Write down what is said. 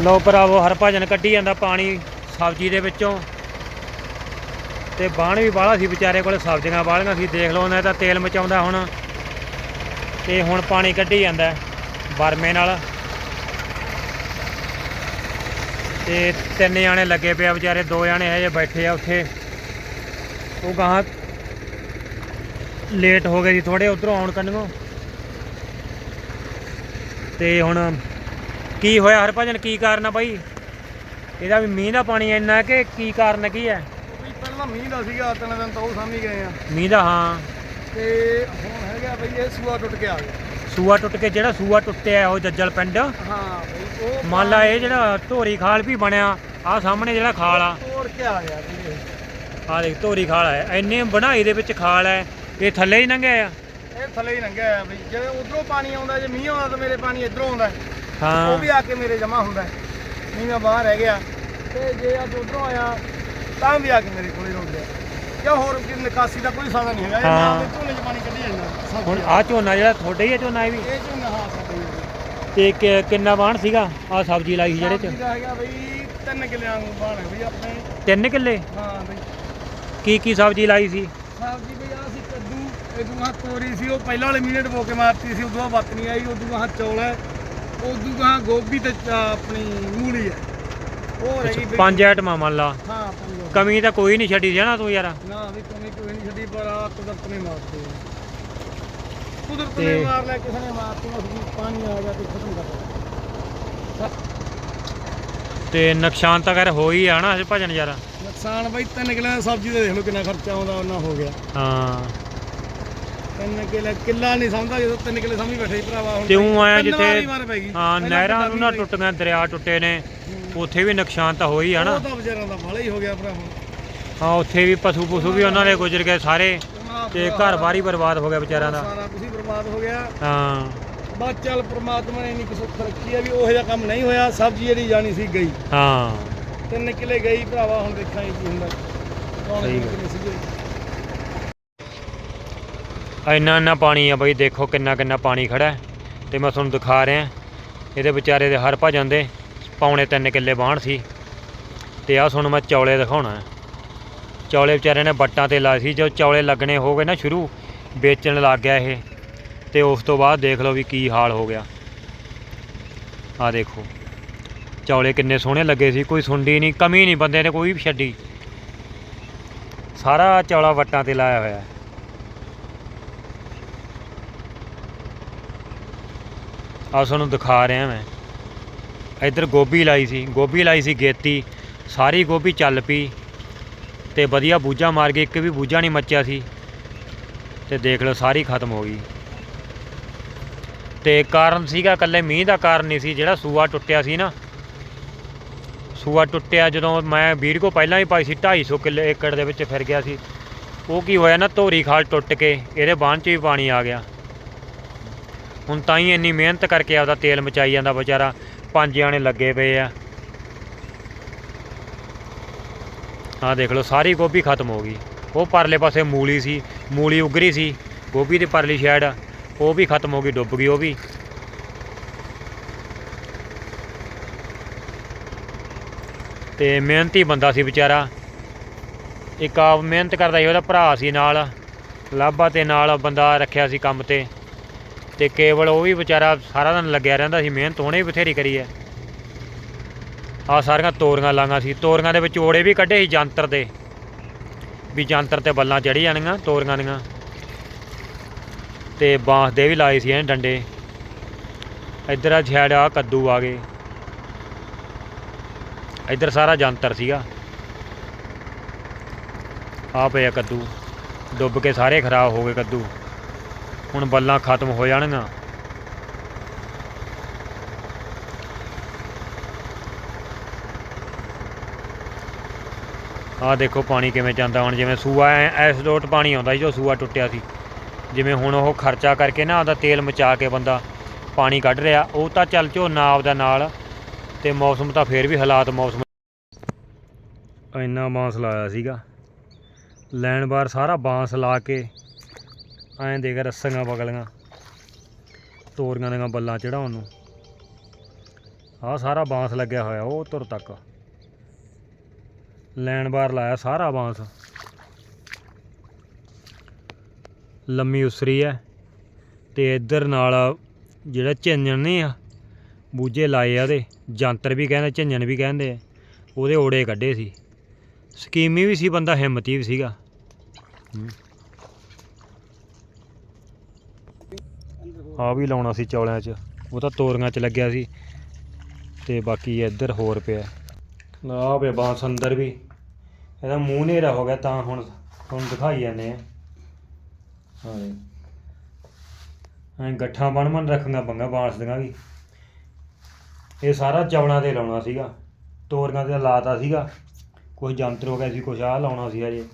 ਲੋ ਭਰਾਵੋ ਹਰਭਜਨ ਕੱਢੀ ਜਾਂਦਾ ਪਾਣੀ ਸਬਜ਼ੀ ਦੇ ਵਿੱਚੋਂ। ਤੇ ਬਾਣ ਵੀ ਬਾਹਲਾ ਸੀ ਵਿਚਾਰੇ ਕੋਲੇ, ਸਬਜ਼ੀਆਂ ਬਾਹਲੀਆਂ ਸੀ, ਦੇਖ ਲਓ ਉਹਨੇ ਤਾਂ ਤੇਲ ਮਚਾਉਂਦਾ ਹੁਣ। ਤੇ ਹੁਣ ਪਾਣੀ ਕੱਢੀ ਜਾਂਦਾ ਹੈ ਬਰਮੇ ਨਾਲ। ਤੇ ਤਿੰਨ ਜਾਣੇ ਲੱਗੇ ਪਿਆ ਵਿਚਾਰੇ, ਦੋ ਜਾਣੇ ਹਜੇ ਬੈਠੇ ਆ ਉੱਥੇ। ਉਹ ਗਾਹਾਂ ਲੇਟ ਹੋ ਗਏ ਸੀ ਥੋੜੇ ਉਧਰੋਂ ਆਉਣ ਕੰਨੋਂ ਤੇ ਹੁਣ ਕੀ ਹੋਇਆ ਹਰਭਜਨ ਕੀ ਕਾਰਨ ਆ ਬਾਈ? ਇਹਦਾ ਵੀ ਮੀਂਹ ਦਾ ਪਾਣੀ ਇੰਨਾ ਕਿ ਕੀ ਕਾਰਨ ਕੀ ਹੈ? ਵੀ ਪਹਿਲਾਂ ਮੀਂਹ ਦਾ ਸੀਗਾ ਤਿੰਨ ਦਿਨ ਤਾਂ ਉਹ ਸਾਹਮਣੇ ਗਏ ਆ। ਮੀਂਹ ਦਾ ਹਾਂ। ਤੇ ਹੁਣ ਹੈਗਾ ਬਈ ਇਹ ਸੂਆ ਟੁੱਟ ਕੇ ਆ ਗਿਆ। ਸੂਆ ਟੁੱਟ ਕੇ ਜਿਹੜਾ ਸੂਆ ਟੁੱਟਿਆ ਉਹ ਜੱਜਲ ਪਿੰਡ। ਹਾਂ ਬਈ ਉਹ ਮੰਨ ਲਾ ਇਹ ਜਿਹੜਾ ਧੋਰੀ ਖਾਲ ਵੀ ਬਣਿਆ ਆ ਸਾਹਮਣੇ ਜਿਹੜਾ ਖਾਲ ਆ। ਤੋੜ ਕੇ ਆ ਗਿਆ ਬਈ ਇਹ। ਆ ਦੇਖ ਧੋਰੀ ਖਾਲ ਹੈ ਇੰਨੇ ਬਣਾਈ ਦੇ ਵਿੱਚ ਖਾਲ ਹੈ ਇਹ ਥੱਲੇ ਹੀ ਲੰਘਿਆ ਆ। ਇਹ ਥੱਲੇ ਹੀ ਲੰਘਿਆ ਆ ਬਈ ਜੇ ਉਧਰੋਂ ਪਾਣੀ ਆਉਂਦਾ ਜੇ ਮੀਂਹ ਆਉਂਦਾ ਤਾਂ ਮੇਰੇ ਪਾਣੀ ਇਧਰੋਂ ਆਉਂਦਾ। ਉਹ ਹਾਂ ਵੀ ਆ ਕੇ ਮੇਰੇ ਜਮਾ ਹੁੰਦਾ ਮੀਂਹ ਮੈਂ ਬਾਹਰ ਰਹਿ ਗਿਆ। ਤੇ ਜੇ ਅੱਜ ਉਧਰੋਂ ਆਇਆ ਤਾਂ ਵੀ ਆ ਕੇ ਮੇਰੇ ਕੋਲੇ ਰੁਕ ਗਿਆ। ਕਿਉਂ ਹੋਰ ਕਿ ਨਿਕਾਸੀ ਦਾ ਕੋਈ ਸਾਧਨ ਨਹੀਂ ਹੈਗਾ। ਇਹ ਹਾਂ। ਨਾਲ ਝੋਨੇ 'ਚ ਪਾਣੀ ਕੱਢੀ ਜਾਂਦਾ। ਸਭ ਹੁਣ ਆ। ਝੋਨਾ ਜਿਹੜਾ ਤੁਹਾਡਾ ਹੀ ਝੋਨਾ ਇਹ ਵੀ? ਇਹ ਝੋਨਾ ਹਾਂ ਸਾਡੇ ਹੀ ਹੈ। ਤੇ ਕਿ- ਕਿੰਨਾ ਬਾਣ ਸੀਗਾ? ਆ ਸਬਜ਼ੀ ਲਾਈ ਸੀ ਜਿਹੜੇ ਸਬਜ਼ੀ ਚ ਦਾ ਹੈਗਾ ਬਈ ਤਿੰਨ ਕਿੱਲਿਆਂ ਨੂੰ ਬਾਣ ਹੈ ਬਈ ਆਪਣੇ। ਤਿੰਨ ਕਿੱਲੇ? ਹਾਂ ਬਈ। ਕੀ ਕੀ ਸਬਜ਼ੀ ਲਾਈ ਸੀ? ਸਬਜ਼ੀ ਬਈ ਆ ਸੀ ਕੱਦੂ ਇਹ ਦੂਆ ਤੋਰੀ ਸੀ। ਉਹ ਪਹਿਲਾਂ ਵਾਲੇ ਮਹੀਨੇ ਡਬੋ ਕੇ ਮਾਰਤੀ ਸੀ। ਉਦੋਂ ਬਾਅਦ ਨਹੀਂ ਆਈ ਉਦੋਂ ਬਾਅਦ ਚੌਲ ਹੈ। ਉਦੋਂ ਬਾਅਦ ਗੋਭੀ ਤੇ ਆਪਣੀ ਮੂਲੀ ਹੈ। ਉਹ ਰਹਿ ਬਈ ਪੰਜ ਆਈਟਮਾਂ ਮੰਨ ਲਾ। ਹਾਂ ਪੰਜ ਕਮੀ ਤਾਂ ਕੋਈ ਨਹੀਂ ਛੱਡੀ ਜਾਣਾ ਤੂੰ ਯਾਰ। ਨਾ ਵੀ ਕਮੀ ਕੋਈ ਨਹੀਂ ਛੱਡੀ ਪਰ ਆ ਕੁਦਰਤ ਨੇ ਮਾਰਤੀ। ਕੁਦਰਤ ਨੇ ਤੇ- ਮਾਰ ਲਿਆ ਕਿਸੇ ਨੇ ਮਾਰਤੀ ਉਸ ਨੂੰ ਪਾਣੀ ਆ ਗਿਆ ਤੇ ਖਤਮ ਕਰ ਦਿੱਤਾ। ਤੇ ਨੁਕਸਾਨ ਤਾਂ ਕਰ ਹੋ ਹੀ ਆ ਨਾ ਹਜੇ ਭਜਨ ਯਾਰ। ਨੁਕਸਾਨ ਬਈ ਤਿੰਨ ਕਿੱਲਿਆਂ ਦੀ ਸਬਜ਼ੀ ਦਾ ਦੇਖ ਲਓ ਕਿੰਨਾ ਖਰਚਾ ਆਉਂਦਾ ਉਹਨਾਂ ਹੋ ਗਿਆ। ਹਾਂ। ਤਿੰਨ ਕਿੱਲੇ ਕਿੱਲਾ ਨਹੀਂ ਸਮਝਦਾ ਜਦੋਂ ਤਿੰਨ ਕਿੱਲੇ ਸਮਝ ਬੈਠੇ ਸੀ ਭਰਾਵਾ ਹੁਣ ਤੇ ਊਂ ਆਇਆ ਤਿੰਨ ਵਾਰੀ ਜਿੱਥੇ ਮਾਰ ਪੈ ਗਈ ਹਾਂ ਪਹਿਲਾਂ ਨਹਿਰਾਂ ਕਿੱਲਾ ਨੂੰ ਨਾ ਵੀ ਟੁੱਟੀਆਂ ਦਰਿਆ ਟੁੱਟੇ ਨੇ ਉੱਥੇ ਵੀ ਨੁਕਸਾਨ ਤਾਂ ਹੋਈ ਆ ਨਾ। ਉਹ ਤਾਂ ਵਿਚਾਰਾਂ ਦਾ ਬਾਲਾ ਹੀ ਹੋ ਗਿਆ ਭਰਾ ਹੁਣ। ਹਾਂ ਉੱਥੇ ਵੀ ਪਸ਼ੂ ਪਸ਼ੂ ਵੀ ਉਹਨਾਂ ਦੇ ਗੁਜ਼ਰ ਗਏ ਸਾਰੇ ਤੇ ਘਰ ਬਾਰ ਹੀ ਬਰਬਾਦ ਹੋ ਗਿਆ ਵਿਚਾਰਿਆਂ ਦਾ। ਸਾਰਾ ਕੁਝ ਹੀ ਬਰਬਾਦ ਹੋ ਗਿਆ। ਹਾਂ। ਬਸ ਚੱਲ ਪ੍ਰਮਾਤਮਾ ਨੇ ਇੰਨੀ ਕੁ ਰੱਖੀ ਆ ਵੀ ਉਹੋ ਜਿਹਾ ਕੰਮ ਨਹੀਂ ਹੋਇਆ ਸਬਜ਼ੀ ਜਿਹੜੀ ਜਾਣੀ ਸੀ ਗਈ। ਹਾਂ। ਤਿੰਨ ਕਿੱਲੇ ਗਈ ਭਰਾਵਾ ਹੁਣ ਦੇਖਾਂਗੇ ਕੀ ਹੁੰਦਾ। ਕੌਣ ਸਹੀ ਗੱਲ। ਸੀਗੇ। ਇੰਨਾ ਇੰਨਾ ਪਾਣੀ ਆ ਬਈ, ਦੇਖੋ ਕਿੰਨਾ ਕਿੰਨਾ ਪਾਣੀ ਖੜਾ ਹੈ। ਤੇ ਮੈਂ ਤੁਹਾਨੂੰ ਦਿਖਾ ਰਿਹਾ, ਇਹਦੇ ਵਿਚਾਰੇ ਦੇ ਹਰ ਭਜਨ ਦੇ ਪੌਣੇ ਤਿੰਨ ਕਿੱਲੇ ਬਾਣ ਸੀ। ਤੇ ਆ ਤੁਹਾਨੂੰ ਮੈਂ ਚੌਲੇ ਦਿਖਾਉਣਾ ਚੌਲੇ ਵਿਚਾਰੇ ਨੇ ਬੱਟਾਂ ਤੇ ਲਾਏ ਸੀ, ਜੋ ਚੌਲੇ ਲੱਗਣੇ ਹੋ ਗਏ ਨਾ ਸ਼ੁਰੂ, ਵੇਚਣ ਲੱਗ ਗਿਆ ਇਹ। ਤੇ ਉਸ ਤੋਂ ਬਾਅਦ ਦੇਖ ਲਓ ਵੀ ਕੀ ਹਾਲ ਹੋ ਗਿਆ। ਆ ਦੇਖੋ, ਚੌਲੇ ਕਿੰਨੇ ਸੋਹਣੇ ਲੱਗੇ ਸੀ, ਕੋਈ ਸੁੰਡੀ ਨਹੀਂ, ਕਮੀ ਨਹੀਂ ਬੰਦੇ ਨੇ ਕੋਈ ਵੀ ਛੱਡੀ। ਸਾਰਾ ਚੌਲਾ ਵੱਟਾਂ ਤੇ ਲਾਇਆ ਹੋਇਆ ਆ ਤੁਹਾਨੂੰ ਦਿਖਾ ਰਿਹਾ ਮੈਂ। ਇੱਧਰ ਗੋਭੀ ਲਾਈ ਸੀ, ਗੋਭੀ ਲਾਈ ਸੀ ਗੇਤੀ, ਸਾਰੀ ਗੋਭੀ ਚੱਲ ਪਈ ਤੇ ਵਧੀਆ ਬੂਝਾ ਮਾਰ ਗਈ, ਇੱਕ ਵੀ ਬੂਝਾ ਨਹੀਂ ਮੱਚਿਆ ਸੀ ਤੇ ਦੇਖ ਲਓ ਸਾਰੀ ਖਤਮ ਹੋ ਗਈ। ਤੇ ਕਾਰਨ ਸੀਗਾ ਇਕੱਲੇ ਮੀਂਹ ਦਾ ਕਾਰਨ ਨਹੀਂ ਸੀ, ਜਿਹੜਾ ਸੂਆ ਟੁੱਟਿਆ ਸੀ ਨਾ। ਸੂਆ ਟੁੱਟਿਆ ਜਦੋਂ ਮੈਂ ਵੀਰ ਵੀਡੀਓ ਪਹਿਲਾਂ ਹੀ ਪਾਈ ਸੀ 250 ਕਿੱਲੇ ਏਕੜ ਦੇ ਵਿੱਚ ਫਿਰ ਗਿਆ ਸੀ। ਉਹ ਕੀ ਹੋਇਆ ਨਾ, ਧੋਰੀ ਖਾਲ ਟੁੱਟ ਕੇ ਇਹਦੇ ਬਾਂਹ 'ਚ ਵੀ ਪਾਣੀ ਆ ਗਿਆ। ਹੁਣ ਤਾਂ ਹੀ ਇੰਨੀ ਮਿਹਨਤ ਕਰਕੇ ਆਪਦਾ ਤੇਲ ਮਚਾਈ ਜਾਂਦਾ ਵਿਚਾਰਾ, ਪੰਜ ਜਾਣੇ ਲੱਗੇ ਪਏ ਆ। ਆਹ ਦੇਖ ਲਓ, ਸਾਰੀ ਗੋਭੀ ਖਤਮ ਹੋ ਗਈ। ਉਹ ਪਰਲੇ ਪਾਸੇ ਮੂਲੀ ਸੀ, ਮੂਲੀ ਉਗਰੀ ਸੀ, ਗੋਭੀ ਦੀ ਪਰਲੀ ਸਾਈਡ ਉਹ ਵੀ ਖਤਮ ਹੋ ਗਈ, ਡੁੱਬ ਗਈ ਉਹ ਵੀ। ਤੇ ਮਿਹਨਤੀ ਬੰਦਾ ਸੀ ਵਿਚਾਰਾ। ਇੱਕ ਆਪ ਮਿਹਨਤ ਕਰਦਾ ਸੀ, ਉਹਦਾ ਭਰਾ ਸੀ ਨਾਲ, ਲਾਭਾ ਤੇ ਨਾਲ ਬੰਦਾ ਰੱਖਿਆ ਸੀ ਕੰਮ ਤੇ। ਤੇ ਕੇਵਲ ਉਹ ਵੀ ਵਿਚਾਰਾ ਸਾਰਾ ਦਿਨ ਲੱਗਿਆ ਰਹਿੰਦਾ ਸੀ, ਮਿਹਨਤ ਉਹਨੇ ਵੀ ਬਥੇਰੀ ਕਰੀ ਹੈ। ਆ ਸਾਰੀਆਂ ਤੋਰੀਆਂ ਲਾਂਗਾ ਸੀ, ਤੋਰੀਆਂ ਦੇ ਵਿੱਚ ਓੜੇ ਵੀ ਕੱਢੇ ਸੀ ਜੰਤਰ ਦੇ, ਵੀ ਜੰਤਰ ਤੇ ਬੱਲਾਂ ਚੜੀ ਜਾਣੀਆਂ ਤੋਰੀਆਂ ਦੀਆਂ। ਤੇ ਬਾਂਸ ਦੇ ਵੀ ਲਾਏ ਸੀ ਇਹਨੇ ਡੰਡੇ। ਇੱਧਰ ਆ ਛੇੜ ਕੱਦੂ ਆ ਗਏ। ਇੱਧਰ ਸਾਰਾ ਜੰਤਰ ਸੀਗਾ। ਆ ਪਿਆ ਕੱਦੂ, ਡੁੱਬ ਕੇ ਸਾਰੇ ਖਰਾਬ ਹੋ ਗਏ ਕੱਦੂ। ਹੁਣ ਬੱਲਾਂ ਖਤਮ ਹੋ ਜਾਣਗੀਆਂ। ਆਹ ਦੇਖੋ ਪਾਣੀ ਕਿਵੇਂ ਜਾਂਦਾ ਹੁਣ, ਜਿਵੇਂ ਸੂਆ ਐ, ਐਸ ਡੋਟ ਪਾਣੀ ਆਉਂਦਾ ਸੀ ਜੋ ਸੂਆ ਟੁੱਟਿਆ ਸੀ। ਜਿਵੇਂ ਹੁਣ ਉਹ ਖਰਚਾ ਕਰਕੇ ਨਾ ਉਹਦਾ ਤੇਲ ਮਚਾ ਕੇ ਬੰਦਾ ਪਾਣੀ ਕੱਢ ਰਿਹਾ, ਉਹ ਤਾਂ ਚੱਲ ਝੋਨਾ ਆਪਦਾ ਨਾਲ ਤੇ ਮੌਸਮ ਤਾਂ ਫੇਰ ਵੀ ਹਾਲਾਤ ਮੌਸਮ ਇੰਨਾ ਬਾਂਸ ਲਾਇਆ ਸੀਗਾ। ਲੈਣ ਬਾਰ ਸਾਰਾ ਬਾਂਸ ਲਾ ਕੇ ਐਂ ਦੇਖ ਰੱਸੀਆਂ ਬਗਲੀਆਂ ਤੋਰੀਆਂ ਦੀਆਂ ਬੱਲਾਂ ਚੜਾਉਣ ਨੂੰ। ਆਹ ਸਾਰਾ ਬਾਂਸ ਲੱਗਿਆ ਹੋਇਆ ਉਹ ਤੁਰ ਤੱਕ। ਲੈਣ ਬਾਰ ਲਾਇਆ ਸਾਰਾ ਬਾਂਸ। ਲੰਮੀ ਉਸਰੀ ਹੈ ਤੇ ਇੱਧਰ ਨਾਲ ਜਿਹੜਾ ਝੰਜਣ ਨਹੀਂ ਆ, ਬੂਝੇ ਲਾਏ ਆ ਉਹਦੇ। ਜੰਤਰ ਵੀ ਕਹਿੰਦੇ, ਝੰਜਣ ਵੀ ਕਹਿੰਦੇ ਆ। ਉਹਦੇ ਓੜੇ ਕੱਢੇ ਸੀ। ਸਕੀਮੀ ਵੀ ਸੀ, ਬੰਦਾ ਹਿੰਮਤੀ ਵੀ ਸੀਗਾ। ਆ ਵੀ ਲਾਉਣਾ ਸੀ ਚੌਲਿਆਂ 'ਚ। ਉਹ ਤਾਂ ਤੋਰੀਆਂ 'ਚ ਲੱਗਿਆ ਸੀ। ਤੇ ਬਾਕੀ ਇੱਧਰ ਹੋਰ ਪਿਆ। ਆ ਪਿਆ ਬਾਂਸ ਅੰਦਰ ਵੀ। ਇਹਦਾ ਮੂੰਹ ਨੇਰਾ ਹੋ ਗਿਆ ਤਾਂ ਹੁਣ ਤੁਹਾਨੂੰ ਦਿਖਾਈ ਜਾਂਦੇ ਆ। ਹਾਂ ਐਂ ਗੱਠਾਂ ਬਣ ਬਣ ਰੱਖਣਾ ਪੰਗਾ ਬਾਂਸ ਦੀਆਂ ਵੀ। ਇਹ ਸਾਰਾ ਚਵਣਾ ਤੇ ਲਾਉਣਾ ਸੀਗਾ। ਤੋਰੀਆਂ ਤੇ ਲਾਤਾ ਸੀਗਾ। ਕੁਝ ਜੰਤਰ ਹੋ ਗਿਆ ਸੀ ਕੁਝ ਆਹ ਲਾਉਣਾ ਸੀ ਹਜੇ।